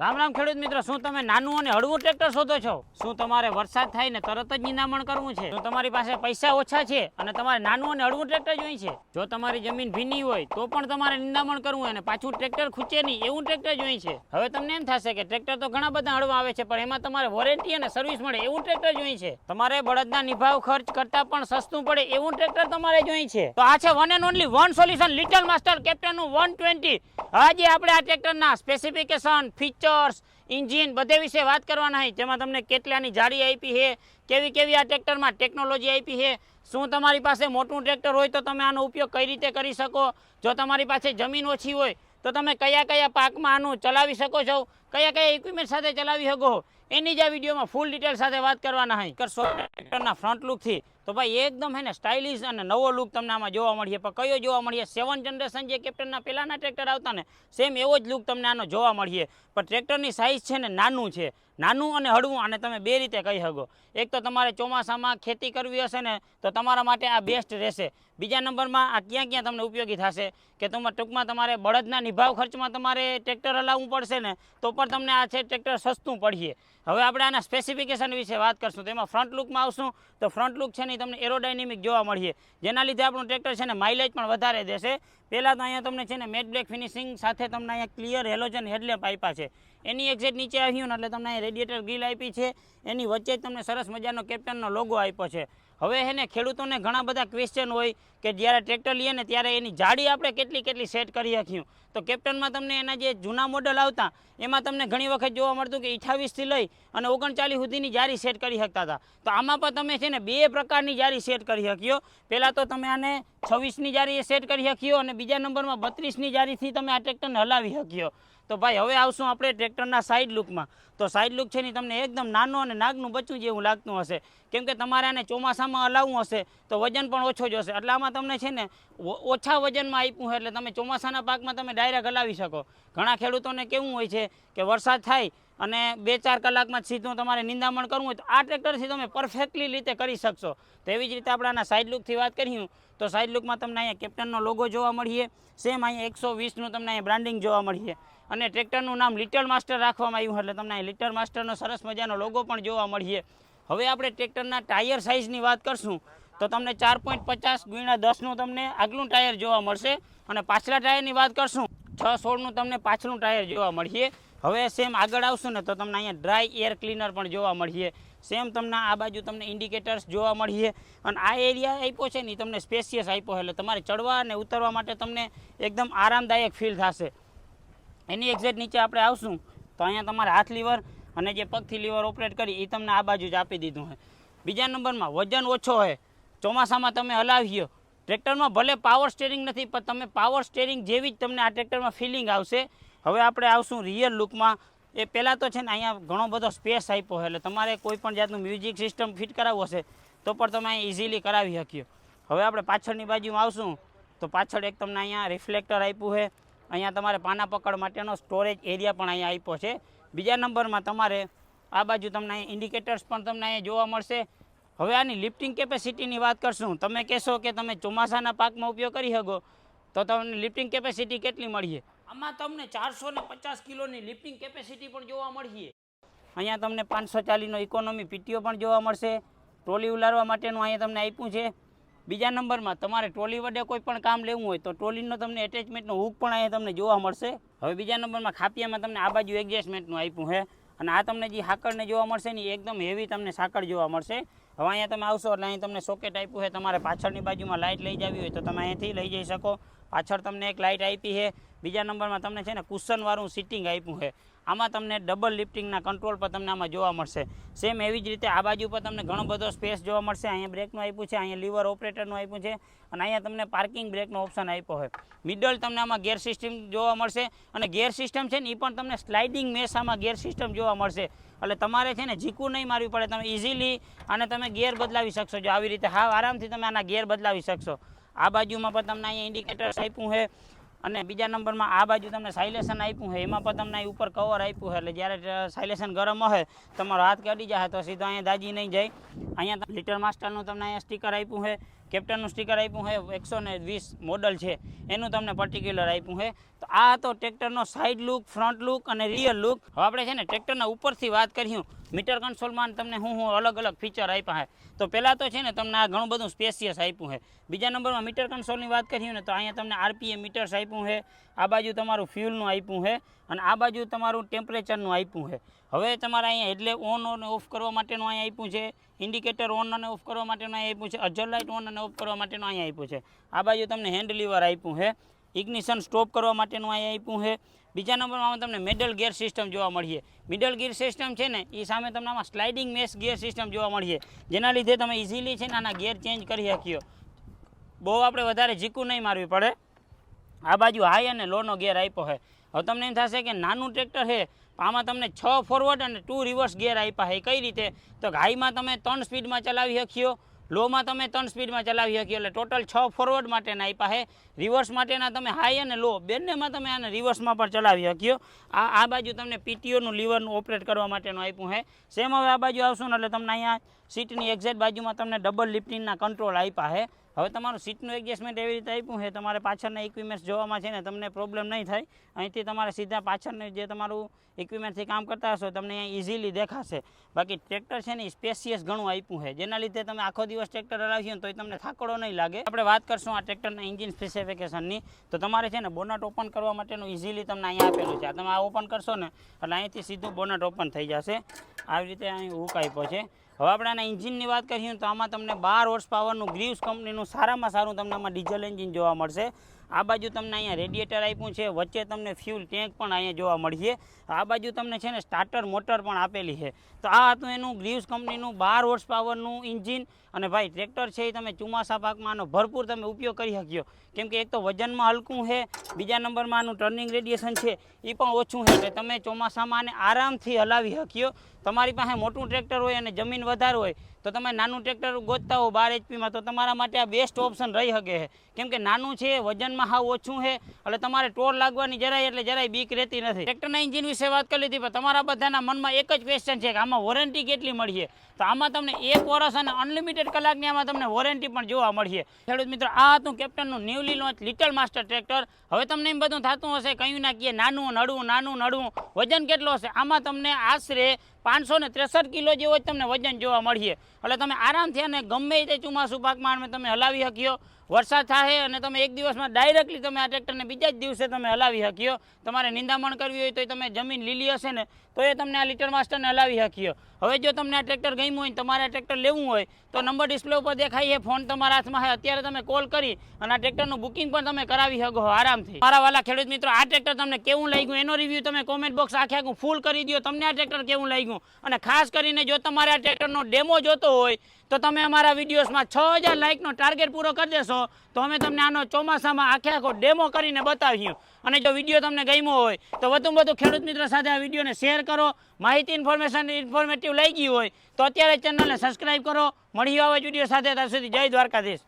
રામ રામ ખેડૂત મિત્રો, શું તમે નાનું અને હળવું ટ્રેક્ટર શોધો છો? શું તમારે વરસાદ થાય ને તરત જ નિંદામણ કરવું છે? શું તમારી પાસે પૈસા ઓછા છે અને તમારે નાનું અને હળવું ટ્રેક્ટર જોઈએ છે? જો તમારી જમીન ભીની હોય, તો પણ તમારે નિંદામણ કરવું અને પાછું ટ્રેક્ટર ખૂચે નહીં એવું ટ્રેક્ટર જોઈએ છે. હવે તમને એમ થશે કે ટ્રેક્ટર તો ઘણા બધા હળવા આવે છે, પણ એમાં તમારે વોરંટી અને સર્વિસ મળે એવું ટ્રેક્ટર જોઈએ છે. તમારે બળદના નિભાવ ખર્ચ કરતા પણ સસ્તું પડે એવું ટ્રેક્ટર તમારે જોઈએ છે. તો આ છે one and only one solution little master કેપ્ટનનું one twenty આજે આપણે આ ટ્રેક્ટરના સ્પેસિફિકેશન ફીચર્સ ઇન્જિન બધે વિશે વાત કરવાના હોય જેમાં તમને કેટલાની જાડી આપી છે, કેવી કેવી આ ટ્રેક્ટરમાં ટેકનોલોજી આપી છે, શું તમારી પાસે મોટું ટ્રેક્ટર હોય તો તમે આનો ઉપયોગ કઈ રીતે કરી શકો? જો તમારી પાસે જમીન ઓછી હોય તો તમે કયા કયા પાકમાં આનું ચલાવી શકો છો? કયા કયા ઇક્વિપમેન્ટ સાથે ચલાવી શકો? એની જ આ વિડીયોમાં ફૂલ ડિટેલ સાથે વાત કરવાના હોય કરશો ટ્રેક્ટરના ફ્રન્ટ લુકથી તો ભાઈ, એકદમ હે ને સ્ટાઇલિશ અને નવો લુક તમને આમાં જોવા મળીએ. પણ કયો જોવા મળીએ? સેવન જનરેશન જે કેપ્ટનના પહેલાંના ટ્રેક્ટર આવતા ને સેમ એવો જ લુક તમને આનો જોવા મળીએ. પણ ટ્રેક્ટરની સાઇઝ છે ને નાનું છે. નાનું અને હળવું અને તમે બે રીતે કહી શકો. એક તો તમારે ચોમાસામાં ખેતી કરવી હશે ને, તો તમારા માટે આ બેસ્ટ રહેશે. બીજા નંબરમાં આ ક્યાં ક્યાં તમને ઉપયોગી થશે? કે તમારે ટૂંકમાં તમારે બળદના નિભાવ ખર્ચમાં તમારે ટ્રેક્ટર હલાવવું પડશે ને, તો પણ તમને આ છે ટ્રેક્ટર સસ્તું પડીએ. હવે આપણે આના સ્પેસિફિકેશન વિશે વાત કરશું. તેમાં ફ્રન્ટ લુકમાં આવશું. તો ફ્રન્ટ લુક છે ને તમને એરોડાયનેમિક જોવા મળીએ. જેના લીધે આપણું ટ્રેક્ટર છે ને માઇલેજ પણ વધારે દેશે. પહેલાં તો અહીંયા તમને છે ને મેટ બ્લેક ફિનિશિંગ સાથે તમને અહીંયા ક્લિયર હેલોજન હેડલેમ્પ આપ્યા છે. એની એક્ઝેક્ટ નીચે આવ્યું ને એટલે તમને અહીંયા રેડિયેટર ગ્રીલ આપી છે. એની વચ્ચે જ તમને સરસ મજાનો કેપ્ટનનો લોગો આપ્યો છે. હવે એને ખેડૂતોને ઘણા બધા ક્વેશ્ચન હોય કે જ્યારે ટ્રેક્ટર લઈએ ને, ત્યારે એની જાડી આપણે કેટલી કેટલી સેટ કરી રાખ્યું તો કેપ્ટનમાં તમને એના જે જૂના મોડલ આવતા, એમાં તમને ઘણી વખત જોવા મળતું કે અઠાવીસથી લઈ અને ઓગણચાલીસ સુધીની જારી સેટ કરી શકતા હતા. તો આમાં પણ તમે છે ને, બે પ્રકારની જારી સેટ કરી શક્યો પહેલાં તો તમે આને છવ્વીસની જારી સેટ કરી શક્યો અને બીજા નંબરમાં બત્રીસની જારીથી તમે આ ટ્રેક્ટરને હલાવી શક્યો તો ભાઈ, હવે આવશું આપણે ટ્રેક્ટરના સાઈડ લુકમાં તો સાઈડ લુક છે ને તમને એકદમ નાનો અને નાગનું બચ્ચું જેવું લાગતું હશે. કેમ કે તમારે આને ચોમાસામાં હલાવવું હશે, તો વજન પણ ઓછો જ હશે. એટલે આમાં તમને છે ને ઓછા વજનમાં આપ્યું એટલે તમે ચોમાસાના પાકમાં તમે ડાયરેક્ટ હલાવી શકો. ઘણા ખેડૂતોને કેવું હોય છે કે વરસાદ થાય અને બે ચાર કલાકમાં સીધું તમારે નિંદામણ કરવું હોય તો આ ટ્રેક્ટરથી તમે પરફેક્ટલી રીતે કરી શકશો. તો એવી જ રીતે આપણે આના સાઈડ લુકથી વાત કરીએ તો સાઈડ લુકમાં તમને અહીંયા કેપ્ટનનો લોગો જોવા મળીએ. સેમ અહીંયા એકસો વીસનું તમને અહીંયા બ્રાન્ડિંગ જોવા મળીએ. અને ટ્રેક્ટરનું નામ લિટલ માસ્ટર રાખવામાં આવ્યું એટલે તમને અહીં લિટલ માસ્ટરનો સરસ મજાનો લોગો પણ જોવા મળીએ. હવે આપણે ટ્રેક્ટરના ટાયર સાઇઝની વાત કરશું, તો તમને ચાર પોઈન્ટ પચાસ ગુણ્યા દસનું તમને આગલું ટાયર જોવા મળશે. અને પાછલા ટાયરની વાત કરશું, છ સોળનું તમને પાછલું ટાયર જોવા મળીએ. હવે સેમ આગળ આવશું ને, તો તમને અહીંયા ડ્રાય એર ક્લીનર પણ જોવા મળીએ. સેમ તમને આ બાજુ તમને ઇન્ડિકેટર્સ જોવા મળીએ. અને આ એરિયા આપ્યો છે ને તમને સ્પેશિયસ આપ્યો એટલે તમારે ચડવા અને ઉતરવા માટે તમને એકદમ આરામદાયક ફીલ થશે. એની એક્ઝેક્ટ નીચે આપણે આવશું, તો અહીંયા તમારે હાથ લીવર અને જે પગથી લીવર ઓપરેટ કરી એ તમને આ બાજુ જ આપી દીધું છે બીજા નંબરમાં વજન ઓછો છે ચોમાસામાં તમે હલાવીઓ ટ્રેક્ટરમાં ભલે પાવર સ્ટેરિંગ નથી, પણ તમે પાવર સ્ટેરિંગ જેવી જ તમને આ ટ્રેક્ટરમાં ફિલિંગ આવશે. હવે આપણે આવશું રિયલ લુકમાં એ પહેલાં તો છે ને અહીંયા ઘણો બધો સ્પેસ આપ્યો એટલે તમારે કોઈ પણ જાતનું મ્યુઝિક સિસ્ટમ ફિટ કરાવવું હશે, તો પણ તમે અહીં ઇઝીલી કરાવી શકીએ હવે આપણે પાછળની બાજુમાં આવશું, તો પાછળ એક તમને અહીંયા રિફ્લેક્ટર આપ્યું છે અહીંયા તમારે પાના પકડ માટેનો સ્ટોરેજ એરિયા પણ અહીંયા આપ્યો છે. બીજા નંબરમાં તમારે આ બાજુ તમને અહીંયા ઇન્ડિકેટર્સ પણ તમને અહીંયા જોવા મળશે. હવે આની લિફ્ટિંગ કેપેસિટીની વાત કરશું. તમે કહેશો કે તમે ચોમાસાના પાકમાં ઉપયોગ કરી શકો, તો તમને લિફ્ટિંગ કેપેસિટી કેટલી મળીએ? આમાં તમને ચારસો ને પચાસ કિલોની લિફ્ટિંગ કેપેસિટી પણ જોવા મળીએ. અહીંયા તમને પાંચસો ચાલીસનો ઇકોનોમી પીટીઓ પણ જોવા મળશે. ટ્રોલી ઉલારવા માટેનું અહીંયા તમને આપ્યું છે. બીજા નંબરમાં તમારે ટ્રોલી વડે કોઈ પણ કામ લેવું હોય તો ટ્રોલીનો તમને એટેચમેન્ટનો હુક પણ અહીંયા તમને જોવા મળશે. હવે બીજા નંબરમાં ખાપિયામાં તમને આ બાજુ એડજસ્ટમેન્ટનું આપ્યું છે. અને આ તમને જે સાંકળને જોવા મળશે ને એકદમ હેવી તમને સાંકળ જોવા મળશે. હવે અહીંયા તમે આવશો એટલે અહીં તમને સોકેટ આપ્યું છે. તમારે પાછળની બાજુમાં લાઇટ લઈ જવી હોય તો તમે અહીંયાથી લઈ જઈ શકો. પાછળ તમને એક લાઇટ આપી છે. બીજા નંબરમાં તમને છે ને કુશનવાળું સિટિંગ આપ્યું છે. આમાં તમને ડબલ લિફ્ટિંગના કંટ્રોલ પર તમને આમાં જોવા મળશે. સેમ એવી જ રીતે આ બાજુ પર તમને ઘણો બધો સ્પેસ જોવા મળશે. અહીંયા બ્રેકનું આપ્યું છે, અહીંયા લીવર ઓપરેટરનું આપ્યું છે અને અહીંયા તમને પાર્કિંગ બ્રેકનો ઓપ્શન આપ્યો હોય. મિડલ તમને આમાં ગેર સિસ્ટમ જોવા મળશે અને ગેર સિસ્ટમ છે ને એ પણ તમને સ્લાઇડિંગ મેસ ગેર સિસ્ટમ જોવા મળશે. એટલે તમારે છે ને ઝીકું નહીં મારવી પડે, તમે ઇઝીલી અને તમે ગેર બદલાવી શકશો. જો આવી રીતે હા આરામથી તમે આના ગેર બદલાવી શકશો. આ બાજુમાં પણ તમને અહીંયા ઇન્ડિકેટર્સ આપ્યું છે. અને બીજા નંબરમાં આ બાજુ તમને સાયલેશન આપ્યું છે. એમાં પણ તમને ઉપર કવર આપ્યું છે. એટલે જ્યારે સાયલેશન ગરમ હોય તમારો હાથ કાઢી જાય તો સીધો અહીંયા દાજી નહીં જાય. અહીંયા લિટર માસ્ટરનું તમને અહીંયા સ્ટીકર આપ્યું છે. કેપ્ટનનું સ્ટીકર આપ્યું છે. એકસો ને વીસ મોડલ છે. એનું તમને પર્ટિક્યુલર આપ્યું છે. તો આ હતો ટ્રેક્ટરનો સાઇડ લુક ફ્રન્ટ લુક અને રિયલ લુક હવે આપણે છે ને ટ્રેક્ટરના ઉપરથી વાત કર્યું મીટર કન્સોલમાં તમને હું હું અલગ અલગ ફીચર આપ્યા છે તો પહેલાં તો છે ને તમને આ ઘણું બધું સ્પેશિયસ આપ્યું છે બીજા નંબરમાં મીટર કન્સોલની વાત કરીએ ને તો અહીંયા તમને આરપીએમ મીટર્સ આપ્યું છે આ બાજુ તમારું ફ્યુલનું આપ્યું છે અને આ બાજુ તમારું ટેમ્પરેચરનું આપ્યું છે હવે તમારે અહીંયા એટલે ઓન અને ઓફ કરવા માટેનું અહીંયા આપ્યું છે. ઇન્ડિકેટર ઓન અને ઓફ કરવા માટેનું અહીંયા આપ્યું છે. અજર લાઇટ ઓન અને ઓફ કરવા માટેનું અહીંયા આપ્યું છે. આ બાજુ તમને હેન્ડ લીવર આપ્યું છે ઇગ્નિશન સ્ટોપ કરવા માટેનું અહીંયા આપ્યું છે બીજા નંબરમાં તમને મિડલ ગિયર સિસ્ટમ જોવા મળીએ. મિડલ ગિયર સિસ્ટમ છે ને એ સામે તમને આમાં સ્લાઇડિંગ મેસ ગિયર સિસ્ટમ જોવા મળીએ. જેના લીધે તમે ઇઝીલી છે ને આના ગિયર ચેન્જ કરી શકીઓ બહુ આપણે વધારે ઝીકું નહીં મારવી પડે. આ બાજુ હાઈ અને લોનો ગિયર આપ્યો છે. હવે તમને એમ થશે કે નાનું ટ્રેક્ટર છે આમાં તમને છ ફોરવર્ડ અને ટુ રિવર્સ ગિયર આપ્યા છે. કઈ રીતે? તો હાઈમાં તમે ત્રણ સ્પીડમાં ચલાવી શક્યો લોમાં તમે ત્રણ સ્પીડમાં ચલાવી શક્યો એટલે ટોટલ છ ફોરવર્ડ માટેના આપ્યા છે. રિવર્સ માટેના તમે હાઈ અને લો બંનેમાં તમે આને રિવર્સમાં પણ ચલાવી શક્યો આ આ બાજુ તમને પીટીઓનું લીવરનું ઓપરેટ કરવા માટેનું આપ્યું છે. સેમ હવે આ બાજુ આવશો ને એટલે તમને અહીંયા સીટની એક્ઝેક્ટ બાજુમાં તમને ડબલ લિફ્ટિંગના કંટ્રોલ આપ્યા છે. હવે તમારું સીટનું એડજસ્ટમેન્ટ એવી રીતે આપ્યું છે, તમારે પાછળના ઇક્વિપમેન્ટ્સ જોવામાં છે ને તમને પ્રોબ્લેમ નહીં થાય. અહીંથી તમારે સીધા પાછળનું જે તમારું ઇક્વિપમેન્ટથી કામ કરતા હશો તમને અહીંયા ઇઝીલી દેખાશે. બાકી ટ્રેક્ટર છે ને સ્પેસિયસ ઘણું આપ્યું છે. જેના લીધે તમે આખો દિવસ ટ્રેક્ટર હલાવશો ને તોય તમને થાકડો નહીં લાગે. આપણે વાત કરશું આ ટ્રેક્ટરના એન્જિન સ્પેસિફિકેશનની તો તમારે છે ને બોનટ ઓપન કરવા માટેનું ઇઝીલી તમને અહીંયા આપેલું છે. તમે આ ઓપન કરશો ને એટલે અહીંથી સીધું બોનટ ઓપન થઈ જશે. આવી રીતે અહીં હુક આપ્યો છે હવે આપણે આના એન્જિનની વાત કરીએ તો આમાં તમને બાર હોર્સ પાવરનું ગ્રીવ્સ કંપનીનું સારામાં સારું તમને આમાં ડીઝલ એન્જિન જોવા મળશે. આ બાજુ તમને અહીંયા રેડિએટર આપ્યું છે, વચ્ચે તમને ફ્યુલ ટેન્ક પણ અહીંયા જોવા મળશે. આ બાજુ તમને છે ને સ્ટાર્ટર મોટર પણ આપેલી છે. તો આ હતું એનું ગ્રીવ્સ કંપનીનું બાર હોર્સ પાવરનું ઇન્જિન અને ભાઈ ટ્રેક્ટર છે એ તમે ચોમાસા પાકમાં આનો ભરપૂર તમે ઉપયોગ કરી શક્યો કેમ કે એક તો વજનમાં હલકું છે, બીજા નંબરમાં આનું ટર્નિંગ રેડિએશન છે એ પણ ઓછું છે. એટલે તમે ચોમાસામાં આને આરામથી હલાવી શક્યો તમારી પાસે મોટું ટ્રેક્ટર હોય અને જમીન વધારે હોય, તો તમે નાનું ટ્રેક્ટર ગોતતા હો બાર એચપીમાં તો તમારા માટે આ બેસ્ટ ઓપ્શન રહી શકે છે. કેમ કે નાનું છે, વજનમાં હાવ ઓછું છે. એટલે તમારે ટોર લાગવાની જરાય, એટલે જરાય બીક રહેતી નથી. ટ્રેક્ટરના એન્જિન વિશે વાત કરી લીધી, પણ તમારા બધાના મનમાં એક જ ક્વેશ્ચન છે કે આમાં વોરંટી કેટલી મળીએ તો આમાં તમને એક વર્ષ અને અનલિમિટેડ કલાકની આમાં તમને વોરંટી પણ જોવા મળીએ ખેડૂત મિત્રો, આ હતું કેપ્ટનનું newly launch little master tractor હવે તમને એમ બધું થતું હશે કયું ના કીએ નાનું નડવું નાનું નડવું. વજન કેટલો હશે? આમાં તમને આશરે પાંચસો ને ત્રેસઠ કિલો જેવો જ તમને વજન જોવા મળીએ. એટલે તમે આરામથી અને ગમે તે ચોમાસું પાકમાં તમે હલાવી શક્યો વરસાદ થાય અને તમે એક દિવસમાં ડાયરેક્ટલી તમે આ ટ્રેક્ટરને બીજા જ દિવસે તમે હલાવી શક્યો તમારે નિંદામણ કરવી હોય તો તમે જમીન લીલી હશે ને તો એ તમને આ લીટર માસ્ટરને હલાવી શકીએ. હવે જો તમને આ ટ્રેક્ટર ગમ્યું હોય તમારે ટ્રેક્ટર લેવું હોય, તો નંબર ડિસ્પ્લે ઉપર દેખાય એ ફોન તમારા હાથમાં હોય અત્યારે તમે કોલ કરી અને આ ટ્રેક્ટરનું બુકિંગ પણ તમે કરાવી શકો આરામથી. મારા વાલા ખેડૂત મિત્રો, આ ટ્રેક્ટર તમને કેવું લાગ્યું? એનો રિવ્યૂ તમે કોમેન્ટ બોક્સ આખે આખું ફૂલ કરી દો તમને આ ટ્રેક્ટર કેવું લાગ્યું? અને ખાસ કરીને જો તમારે આ ટ્રેક્ટરનો ડેમો જોતો હોય, તો તમે અમારા વિડીયોઝમાં છ હજાર લાઇકનો ટાર્ગેટ પૂરો કરી દેશો. તો અમે તમને આનો ચોમાસામાં આખે આખો ડેમો કરીને બતાવીએ અને જો વીડિયો તમને ગમ્યો હોય, તો વધુમાં વધુ ખેડૂત મિત્રો સાથે આ વિડીયોને શેર કરો. માહિતી ઇન્ફોર્મેશન ઇન્ફોર્મેટિવ લાગી હોય, તો અત્યારે ચેનલને સબસ્ક્રાઈબ કરો. મળી આવે વીડિયો સાથે, ત્યાં સુધી જય દ્વારકાધીશ.